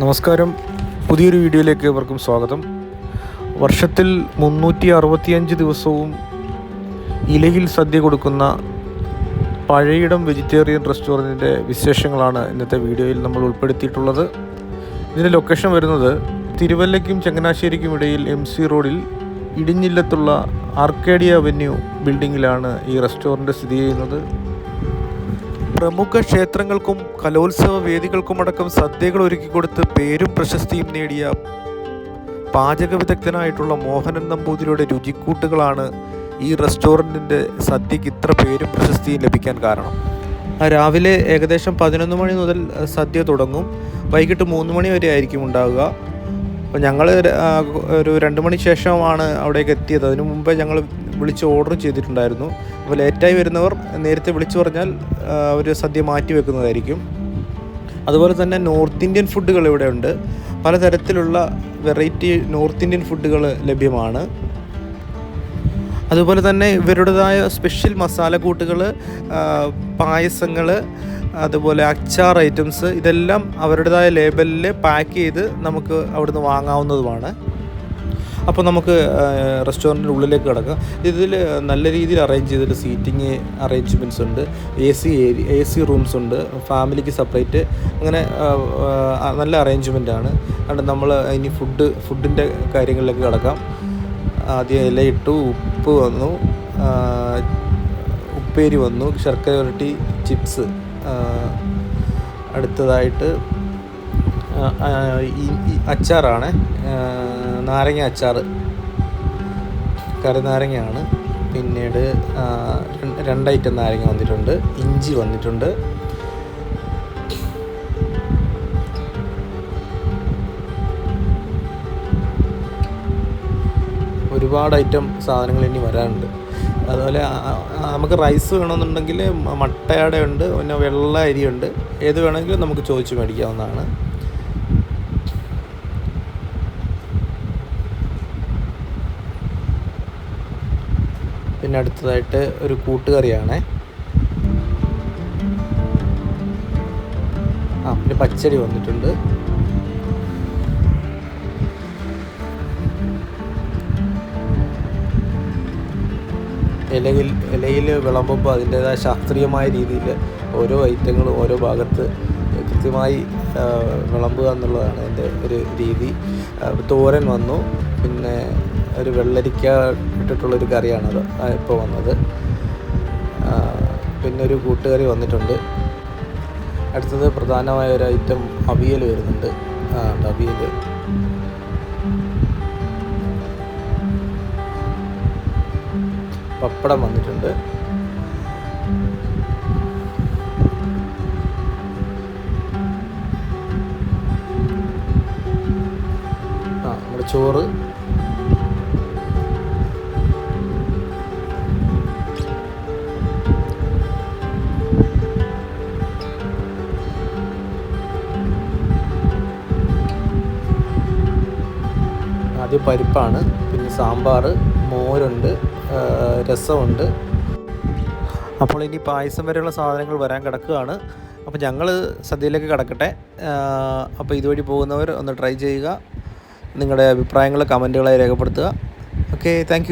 നമസ്കാരം. പുതിയൊരു വീഡിയോയിലേക്ക് ഏവർക്കും സ്വാഗതം. വർഷത്തിൽ മുന്നൂറ്റി അറുപത്തിയഞ്ച് ദിവസവും ഇലയിൽ സദ്യ കൊടുക്കുന്ന പഴയിടം വെജിറ്റേറിയൻ റെസ്റ്റോറന്റിന്റെ വിശേഷങ്ങളാണ് ഇന്നത്തെ വീഡിയോയിൽ നമ്മൾ ഉൾപ്പെടുത്തിയിട്ടുള്ളത്. ഇതിന്റെ ലൊക്കേഷൻ വരുന്നത് തിരുവല്ലയ്ക്കും ചങ്ങനാശ്ശേരിക്കും ഇടയിൽ എം സി റോഡിൽ ഇടിഞ്ഞില്ലത്തുള്ള ആർക്കേഡിയ അവന്യൂ ബിൽഡിങ്ങിലാണ് ഈ റെസ്റ്റോറന്റ് സ്ഥിതി ചെയ്യുന്നത്. പ്രമുഖ ക്ഷേത്രങ്ങൾക്കും കലോത്സവ വേദികൾക്കുമടക്കം സദ്യകൾ ഒരുക്കി കൊടുത്ത് പേരും പ്രശസ്തിയും നേടിയ പാചക വിദഗ്ധനായിട്ടുള്ള മോഹനൻ നമ്പൂതിരിയുടെ രുചിക്കൂട്ടുകളാണ് ഈ റെസ്റ്റോറന്റിന്റെ സദ്യക്ക് ഇത്ര പേരും പ്രശസ്തിയും ലഭിക്കാൻ കാരണം. രാവിലെ ഏകദേശം പതിനൊന്ന് മണി മുതൽ സദ്യ തുടങ്ങും. വൈകിട്ട് മൂന്ന് മണി വരെ ആയിരിക്കും ഉണ്ടാവുക. അപ്പോൾ ഞങ്ങൾ ഒരു രണ്ട് മണി ശേഷമാണ് അവിടേക്ക് എത്തിയത്. അതിനു മുമ്പേ ഞങ്ങൾ വിളിച്ച് ഓർഡർ ചെയ്തിട്ടുണ്ടായിരുന്നു. അപ്പോൾ ലേറ്റായി വരുന്നവർ നേരത്തെ വിളിച്ചു പറഞ്ഞാൽ അവർ സദ്യ മാറ്റി വെക്കുന്നതായിരിക്കും. അതുപോലെ തന്നെ നോർത്ത് ഇന്ത്യൻ ഫുഡുകൾ ഇവിടെ ഉണ്ട്. പലതരത്തിലുള്ള വെറൈറ്റി നോർത്ത് ഇന്ത്യൻ ഫുഡുകൾ ലഭ്യമാണ്. അതുപോലെ തന്നെ ഇവരുടേതായ സ്പെഷ്യൽ മസാലക്കൂട്ടുകൾ പായസങ്ങൾ അതുപോലെ അച്ചാർ ഐറ്റംസ് ഇതെല്ലാം അവരുടേതായ ലേബലിൽ പാക്ക് ചെയ്ത് നമുക്ക് അവിടുന്ന് വാങ്ങാവുന്നതുമാണ്. അപ്പോൾ നമുക്ക് റെസ്റ്റോറന്റിന്റെ ഉള്ളിലേക്ക് കിടക്കാം. ഇതിൽ നല്ല രീതിയിൽ അറേഞ്ച് ചെയ്തിട്ട് സീറ്റിംഗ് അറേഞ്ച്മെന്റ്സ് ഉണ്ട് A C area A C rooms ഉണ്ട് ഫാമിലിക്ക് സെപ്പറേറ്റ് അങ്ങനെ നല്ല അറേഞ്ച്മെന്റ് ആണ്. അതുകൊണ്ട് നമ്മൾ ഇനി ഫുഡ് ഫുഡിന്റെ കാര്യങ്ങളിലേക്ക് കിടക്കാം. ആദ്യം ഇലയിട്ടു ഉപ്പ് വന്നു ഉപ്പേരി വന്നു ശർക്കര ഉരുട്ടി ചിപ്സ് അടുത്തതായിട്ട് അച്ചാറാണ് നാരങ്ങ അച്ചാർ കറിനാരങ്ങയാണ്. പിന്നീട് രണ്ട് ഐറ്റം നാരങ്ങ വന്നിട്ടുണ്ട്. ഇഞ്ചി വന്നിട്ടുണ്ട്. ഒരുപാട് ഐറ്റം സാധനങ്ങൾ ഇനി വരാനുണ്ട്. അതുപോലെ നമുക്ക് റൈസ് വേണമെന്നുണ്ടെങ്കിൽ മട്ടയുടെ ഉണ്ട് പിന്നെ വെള്ള അരിയുണ്ട്. ഏത് വേണമെങ്കിലും നമുക്ക് ചോദിച്ച് മേടിക്കാവുന്നതാണ്. പിന്നെ അടുത്തതായിട്ട് ഒരു കൂട്ടുകറിയാണ്. ആ പിന്നെ പച്ചടി വന്നിട്ടുണ്ട്. ഇലയിൽ ഇലയിൽ വിളമ്പുമ്പോൾ അതിന്റേതായ ശാസ്ത്രീയമായ രീതിയിൽ ഓരോ ഐറ്റങ്ങളും ഓരോ ഭാഗത്ത് കൃത്യമായി വിളമ്പുക എന്നുള്ളതാണ് എന്റെ ഒരു രീതി. തോരൻ വന്നു. പിന്നെ ഒരു വെള്ളരിക്ക ഇട്ടിട്ടുള്ളൊരു കറിയാണത് ഇപ്പോൾ വന്നത്. പിന്നെ ഒരു കൂട്ടുകറി വന്നിട്ടുണ്ട്. അടുത്തത് പ്രധാനമായ ഒരു ഐറ്റം അവിയൽ വരുന്നുണ്ട്. ആ അവിയൽ. പപ്പടം വന്നിട്ടുണ്ട്. ആ നമ്മുടെ ചോറ്. പരിപ്പാണ് പിന്നെ സാമ്പാർ മോരുണ്ട് രസമുണ്ട്. അപ്പോൾ ഇനി പായസം വരെയുള്ള സാധനങ്ങൾ വരാൻ കിടക്കുകയാണ്. അപ്പോൾ ഞങ്ങൾ സദ്യയിലേക്ക് കിടക്കട്ടെ. അപ്പോൾ ഇതുവഴി പോകുന്നവർ ഒന്ന് ട്രൈ ചെയ്യുക. നിങ്ങളുടെ അഭിപ്രായങ്ങൾ കമന്റുകളായി രേഖപ്പെടുത്തുക. Okay thank